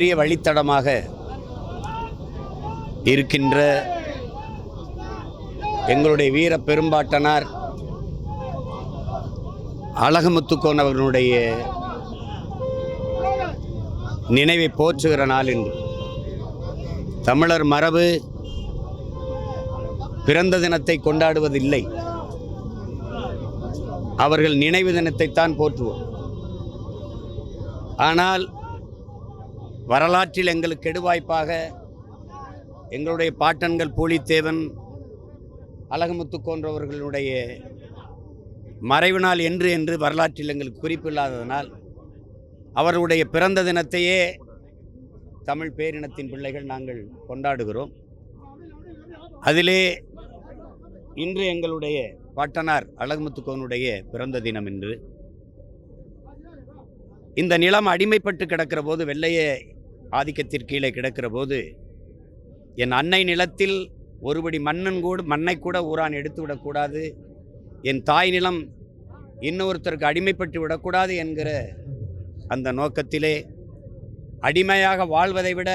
பெரிய வழித்தடமாக இருக்கின்ற எங்களுடைய வீர பெரும்பாட்டனார் அழகமுத்துக்கோன் அவர்களுடைய நினைவை போற்றுகிற நாள் என்று தமிழர் மரபு பிறந்த தினத்தை கொண்டாடுவதில்லை. அவர்கள் நினைவு தினத்தைத்தான் போற்றுவோம். ஆனால் வரலாற்றில் எங்களுக்கு கெடுவாய்ப்பாக எங்களுடைய பாட்டன்கள் பூலித்தேவன் அழகுமுத்து போன்றவர்களுடைய மறைவு நாள் என்று என்று வரலாற்றில் எங்களுக்கு குறிப்பு இல்லாததனால் அவர்களுடைய பிறந்த தினத்தையே தமிழ் பேரினத்தின் பிள்ளைகள் நாங்கள் கொண்டாடுகிறோம். அதிலே இன்று எங்களுடைய பாட்டனார் அழகுமுத்துக்கோனுடைய பிறந்த தினம் என்று இந்த நிலம் அடிமைப்பட்டு கிடக்கிற போது வெள்ளையே ஆதிக்கத்திற்கு கீழே கிடக்கிற போது என் அன்னை நிலத்தில் ஒருபடி மண்ணன் கூட மண்ணை கூட ஊரான் எடுத்து விடக்கூடாது என் தாய் நிலம் இன்னொருத்தருக்கு அடிமைப்பட்டு விடக்கூடாது என்கிற அந்த நோக்கத்திலே அடிமையாக வாழ்வதை விட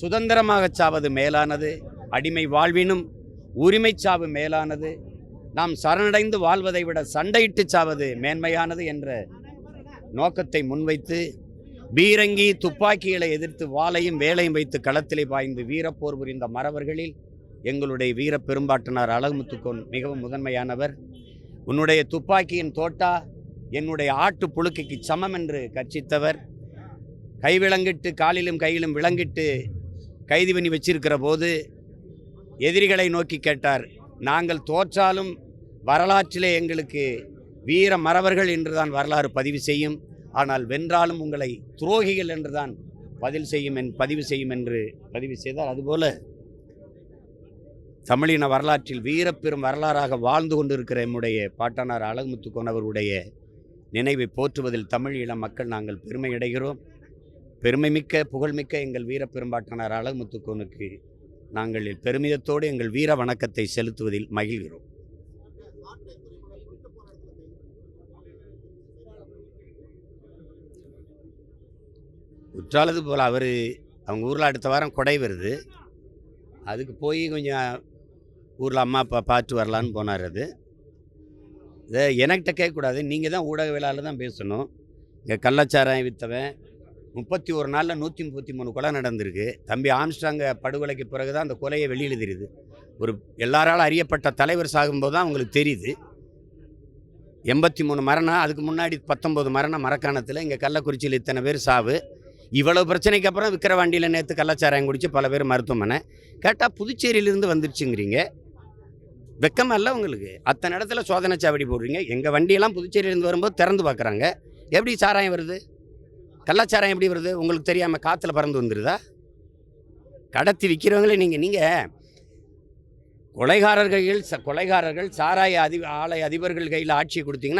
சுதந்திரமாகச் சாவது மேலானது அடிமை வாழ்வினும் உரிமை சாவு மேலானது நாம் சரணடைந்து வாழ்வதை விட சண்டையிட்டு சாவது மேன்மையானது என்ற நோக்கத்தை முன்வைத்து பீரங்கி துப்பாக்கிகளை எதிர்த்து வாளையும் வேலையும் வைத்து களத்திலே பாய்ந்து வீரப்போர் புரிந்த மறவர்களில் எங்களுடைய வீர பெரும்பாட்டனார் அழகுமுத்துக்கோன் மிகவும் முதன்மையானவர். உன்னுடைய துப்பாக்கியின் தோட்டா என்னுடைய ஆட்டு புழுக்கைக்கு சமம் என்று கர்ச்சித்தவர் கைவிலங்கிட்டு காலிலும் கையிலும் விளங்கிட்டு கைது பண்ணி வச்சிருக்கிற போது எதிரிகளை நோக்கி கேட்டார் நாங்கள் தோற்றாலும் வரலாற்றிலே எங்களுக்கு வீர மறவர்கள் என்றுதான் வரலாறு பதிவு செய்யும். ஆனால் வென்றாலும் உங்களை துரோகிகள் என்றுதான் பதில் செய்யும் என் பதிவு செய்யும் என்று பதிவு செய்தார். அதுபோல தமிழின வரலாற்றில் வீரப்பெரும் வரலாறாக வாழ்ந்து கொண்டிருக்கிற எம்முடைய பாட்டனார் அழகுமுத்து அவர்களுடைய நினைவை போற்றுவதில் தமிழ் இளம் மக்கள் நாங்கள் பெருமை அடைகிறோம். பெருமைமிக்க புகழ்மிக்க எங்கள் வீரப்பெரும்பாட்டனார் அழகுமுத்துக்கோனுக்கு நாங்கள் பெருமிதத்தோடு எங்கள் வீர வணக்கத்தை செலுத்துவதில் மகிழ்கிறோம். குற்றாலது போல் அவர் அவங்க ஊரில் அடுத்த வாரம் கொடை வருது. அதுக்கு போய் கொஞ்சம் ஊரில் அம்மா அப்பா பார்த்து வரலான்னு போனார் அது. இதை எனக்கிட்ட கேட்கக்கூடாது. நீங்கள் தான் ஊடகவியலாளர் தான் பேசணும். இங்கே கள்ளச்சாரம் விற்றவன் முப்பத்தி ஒரு நாளில் நூற்றி முப்பத்தி மூணு கொலை நடந்திருக்கு. தம்பி ஆம்ஸ்டாங்க படுகொலைக்கு பிறகு தான் அந்த கொலையை வெளியில் தெரியுது ஒரு எல்லாராலும் அறியப்பட்ட தலைவர் சாகும்போது தான் அவங்களுக்கு தெரியுது. எண்பத்தி மூணு மரணம் அதுக்கு முன்னாடி பத்தொம்போது மரணம் மரக்காணத்தில். இங்கே கள்ளக்குறிச்சியில் இத்தனை பேர் சாவு. இவ்வளவு பிரச்சனைக்கு அப்புறம் விக்கிரவாண்டியில் நேற்று கள்ளச்சாராயம் குடித்து பல பேர் மருத்துவமனை. கேட்டால் புதுச்சேரியிலேருந்து வந்துருச்சுங்கிறீங்க. வெக்கமாக இல்லை உங்களுக்கு? அத்தனை இடத்துல சோதனை சாவடி போடுறீங்க. எங்கள் வண்டியெல்லாம் புதுச்சேரியிலேருந்து வரும்போது திறந்து பார்க்குறாங்க எப்படி சாராயம் வருது? கள்ளச்சாராயம் எப்படி வருது? உங்களுக்கு தெரியாமல் காற்றுல பறந்து வந்துடுதா கடத்தி விற்கிறவங்களே நீங்கள் நீங்கள் கொலைகாரர்கள் ச- கொலைகாரர்கள் சாராய அதி ஆலை அதிபர்கள் கையில் ஆட்சியை கொடுத்தீங்கன்னா